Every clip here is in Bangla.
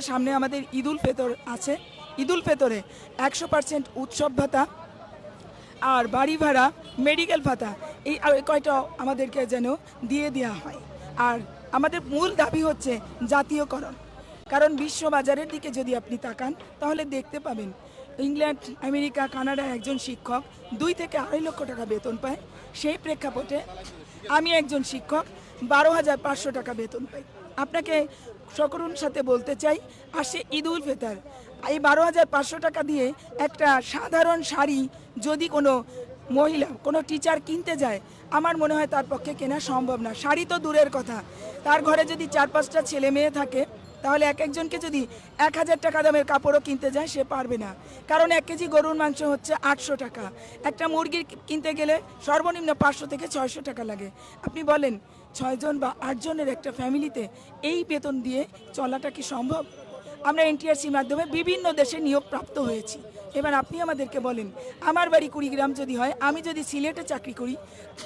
সামনে আমাদের ঈদুল ফেতর আছে। ঈদুল ফেতরে একশো পার্সেন্ট উৎসব ভাতা আর বাড়ি ভাড়া, মেডিকেল ভাতা, এই কয়টা আমাদেরকে যেন দিয়ে দেওয়া হয়। আর আমাদের মূল দাবি হচ্ছে জাতীয়করণ। কারণ বিশ্ববাজারের দিকে যদি আপনি তাকান, তাহলে দেখতে পাবেন ইংল্যান্ড, আমেরিকা কানাডায় একজন শিক্ষক দুই থেকে আড়াই লক্ষ টাকা বেতন পায়। সেই প্রেক্ষাপটে আমি একজন শিক্ষক, বারো হাজার পাঁচশো টাকা বেতন পাই। আপনাকে সকরুন সাথে বলতে চাই, আসে ঈদ উল ফেতার। এই বারো হাজার পাঁচশো টাকা দিয়ে একটা সাধারণ শাড়ি যদি কোনো মহিলা, কোনো টিচার কিনতে যায়, আমার মনে হয় তার পক্ষে কেনা সম্ভব না। শাড়ি তো দূরের কথা। তার ঘরে যদি চার পাঁচটা ছেলে মেয়ে থাকে তাহলে এক একজনকে যদি এক হাজার টাকা দামের কাপড়ও কিনতে যায়, সে পারবে না। কারণ এক কেজি গরুর মাংস হচ্ছে আটশো টাকা। একটা মুরগির কিনতে গেলে সর্বনিম্ন পাঁচশো থেকে ছয়শো টাকা লাগে। আপনি বলেন ছয়জন বা আটজনের একটা ফ্যামিলিতে এই বেতন দিয়ে চলাটা কি সম্ভব? আমরা এনটিআরসির মাধ্যমে বিভিন্ন দেশে নিয়োগপ্রাপ্ত হয়েছি। এবার আপনি আমাদেরকে বলেন, আমার বাড়ি কুড়িগ্রাম যদি হয়, আমি যদি সিলেটে চাকরি করি,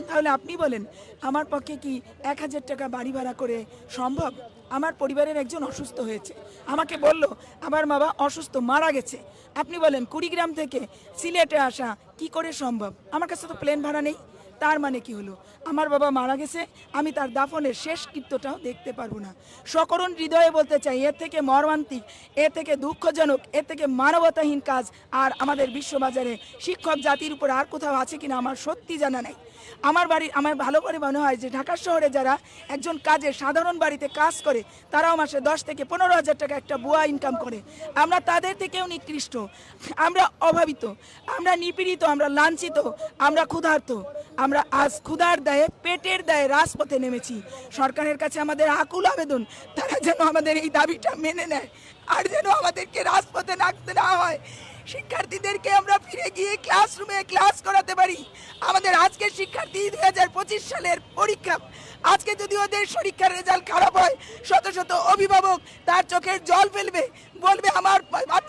তাহলে আপনি বলেন, আমার পক্ষে কি এক হাজার টাকা বাড়ি ভাড়া করে সম্ভব? আমার পরিবারের একজন অসুস্থ হয়েছে। আমাকে বলল, আমার বাবা অসুস্থ, মারা গেছে। আপনি বলেন, কুড়িগ্রাম থেকে সিলেটে আসা কি করে সম্ভব? আমার কাছে তো প্লেন ভাড়া নেই। তার মানে কি হলো? আমার বাবা মারা গেছে, আমি তার দাফনের শেষ কৃত্যটাও দেখতে পারব না। সকরণ হৃদয়ে বলতে চাই এর থেকে মর্মান্তিক এর থেকে দুঃখজনক এর থেকে মানবতাহীন কাজ আর আমাদের বিশ্ববাজারে শিক্ষক জাতির উপর আর কোথাও আছে কিনা আমার সত্যি জানা নাই। আমার বাড়ি আমার ভালো করে মনে হয় যে ঢাকা শহরে যারা একজন কাজে সাধারণ বাড়িতে কাজ করে, তারাও মাসে দশ থেকে পনেরো হাজার টাকা একটা বুয়া ইনকাম করে। আমরা তাদের থেকেও নিকৃষ্ট। আমরা অভাবিত, আমরা নিপীড়িত, আমরা লাঞ্ছিত, আমরা ক্ষুধার্ত। আমরা আজ ক্ষুধার দায়ে, পেটের দায়ে রাজপথে নেমেছি। সরকারের কাছে আমাদের আকুল আবেদন, তারা যেন আমাদের এই দাবিটা মেনে নেয়। আর যেন আমাদেরকে রাজপথে নাকতে না হয়। শিক্ষার্থীদেরকে আমরা ফিরে গিয়ে ক্লাসরুমে ক্লাস করাতে পারি। আমাদের আজকের শিক্ষার্থী দুই হাজার পঁচিশ সালের পরীক্ষা। আজকে যদি ওদের পরীক্ষার রেজাল্ট খারাপ হয়, শত শত অভিভাবক তার চোখের জল ফেলবে। বলবে, আমার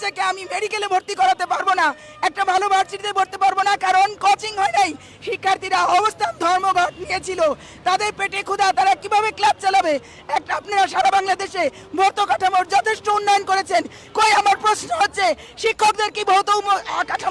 বাচ্চাকে আমি মেডিকেলে ভর্তি করাতে পারব না। একটা ভালো ভার্সিটিতে ভর্তি পারব না, কারণ কোচিং হয় নাই। শিক্ষার্থীরা অবস্থান, ধর্মঘট নিয়েছিল। তাদের পেটে ক্ষুধা, তারা কীভাবে ক্লাব চালাবে? একটা আপনারা সারা বাংলাদেশে ভৌত কাঠামোর যথেষ্ট উন্নয়ন করেছেন। কই আমার প্রশ্ন হচ্ছে, শিক্ষকদের কি ভৌত কাঠামো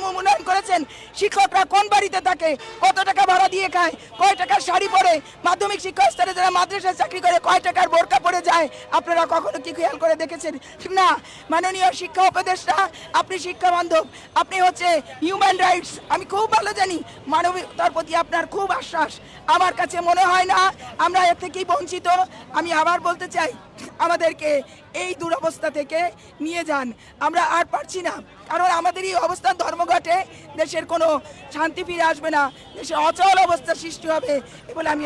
শিক্ষকরা কোন বাড়িতে থাকে, কত টাকা ভাড়া দিয়ে খায়, কয় টাকার শাড়ি পরে, মাধ্যমিক শিক্ষা স্তরে যারা মাদ্রাসায় চাকরি করে, কয় টাকার বোরকা পরে যায়, আপনারা কখনো কি খেয়াল করে দেখেছেন? না, মাননীয় শিক্ষা উপদেষ্টা, আপনি শিক্ষা বান্ধব, আপনি হচ্ছে হিউম্যান রাইটস আমি খুব ভালো জানি, মানবতার প্রতি আপনার খুব আশ্বাস, আমার কাছে মনে হয় না আমরা এর থেকেই বঞ্চিত, আমি আবার বলতে চাই, আমাদেরকে এই দুরবস্থা থেকে নিয়ে যান, আমরা আর পারছি না, কারণ আমাদের এই অবস্থান ধর্মঘটে দেশের কোনো শান্তি ফিরে আসবে না। দেশে অচল অবস্থা সৃষ্টি হবে এ বলে আমি